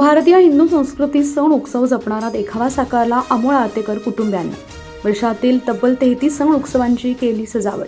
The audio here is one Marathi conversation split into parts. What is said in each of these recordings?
भारतीय हिंदू संस्कृती सण उत्सव जपणारा देखावा साकारला अमोल आतेकर कुटुंबियांनी. वर्षातील तब्बल तेहतीस सण उत्सवांची केली सजावट.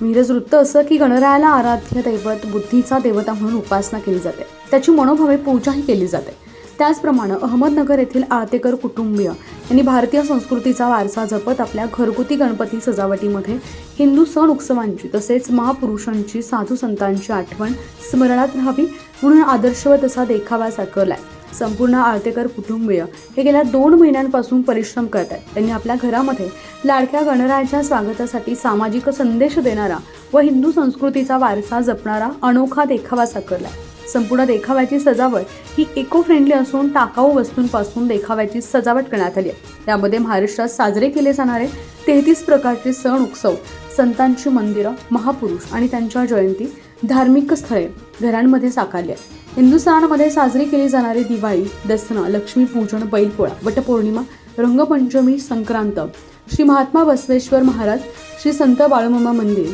मिरज वृत्त असं की गणरायाला आराध्य दैवत बुद्धीचा देवता म्हणून उपासना केली जाते. त्याची मनोभावे पूजाही केली जाते. त्याचप्रमाणे अहमदनगर येथील आळतेकर कुटुंबीय यांनी भारतीय संस्कृतीचा वारसा जपत आपल्या घरगुती गणपती सजावटीमध्ये हिंदू सण उत्सवांची तसेच महापुरुषांची साधू संतांची आठवण स्मरणात राहावी म्हणून आदर्शवत असा देखावा साकारलाय. संपूर्ण आळतेकर कुटुंबीय हे गेल्या दोन महिन्यांपासून परिश्रम करत आहेत त्यांनी आपल्या घरामध्ये लाडक्या गणरायाच्या स्वागतासाठी सामाजिक संदेश देणारा व हिंदू संस्कृतीचा वारसा जपणारा अनोखा देखावा साकारलाय. संपूर्ण देखाव्याची सजावट ही इको फ्रेंडली असून टाकाऊ वस्तूंपासून देखाव्याची सजावट करण्यात आली आहे. त्यामध्ये महाराष्ट्रात साजरे केले जाणारे तेहतीस प्रकारचे सण उत्सव संतांची मंदिरं महापुरुष आणि त्यांच्या जयंती धार्मिक स्थळे घरांमध्ये साकारली आहेत. हिंदुस्थानमध्ये साजरी केली जाणारी दिवाळी दसरा लक्ष्मीपूजन बैलपोळा वटपौर्णिमा रंगपंचमी संक्रांत श्री महात्मा बसवेश्वर महाराज श्री संत बाळूमामा मंदिर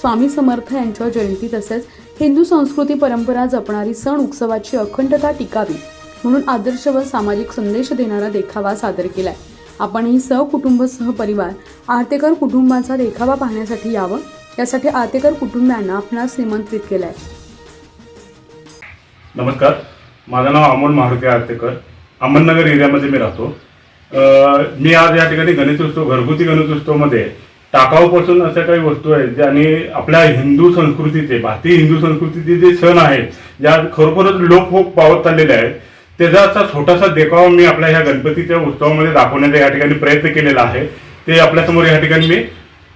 स्वामी समर्थ यांच्या जयंती तसेच हिंदू संस्कृती परंपरा जपणारी सण उत्सवाची अखंडता टिकावी म्हणून आदर्श व सामाजिक संदेश देणारा देखावा सादर केलाय. आपणही सहकुटुंब सहपरिवार आरतेकर कुटुंबाचा देखावा पाहण्यासाठी यावं यासाठी आरतेकर कुटुंबियांना आपणास निमंत्रित केलंय. नमस्कार. माझं नाव अमोल मारुती आरतेकर. अहमदनगर एरियामध्ये मी राहतो. मी आज या ठिकाणी गणेशोत्सव घरगुती गणेशोत्सवमध्ये टाकाऊपासून अशा काही वस्तू आहेत ज्या आणि आपल्या हिंदू संस्कृतीचे भारतीय हिंदू संस्कृतीचे जे सण आहेत ज्या खरोखरच लोक होप पावत चाललेले आहेत त्याचा असा छोटासा देखावा मी आपल्या ह्या गणपतीच्या उत्सवामध्ये दाखवण्याचा या ठिकाणी प्रयत्न केलेला आहे. ते आपल्यासमोर या ठिकाणी मी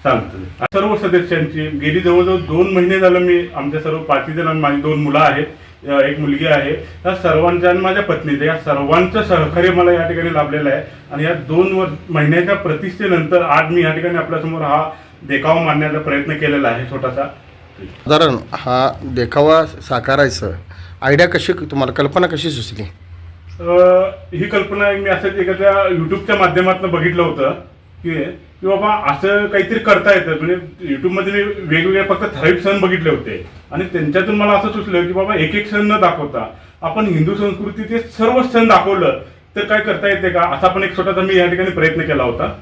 सांगतो. सर्व सदस्यांची गेली जवळजवळ दोन महिने झालं मी आमच्या सर्व पाचही जण माझी दोन मुलं आहेत. एक मुलगी आहे. या सर्वांच्या आणि माझ्या पत्नीचं या सर्वांचं सहकार्य मला या ठिकाणी लाभलेलं आहे. आणि या दोन वर महिन्याच्या प्रतिष्ठेनंतर आज मी या ठिकाणी आपल्यासमोर हा देखावा मांडण्याचा प्रयत्न केलेला आहे छोटासा. साधारण हा देखावा साकारायचं. आयडिया कशी तुम्हाला कल्पना कशी सुचली? ही कल्पना मी असंच एखाद्या युट्यूबच्या माध्यमातून बघितलं होतं की की बाबा असं काहीतरी करता येतं. म्हणजे युट्यूबमध्ये मी वेगवेगळे फक्त ठराविक सण बघितले होते. आणि त्यांच्यातून मला असं सुचलं की बाबा एक एक सण न दाखवता आपण हिंदू संस्कृतीचे सर्व सण दाखवलं तर काय करता येते का? असा पण एक छोटासा मी या ठिकाणी प्रयत्न केला होता.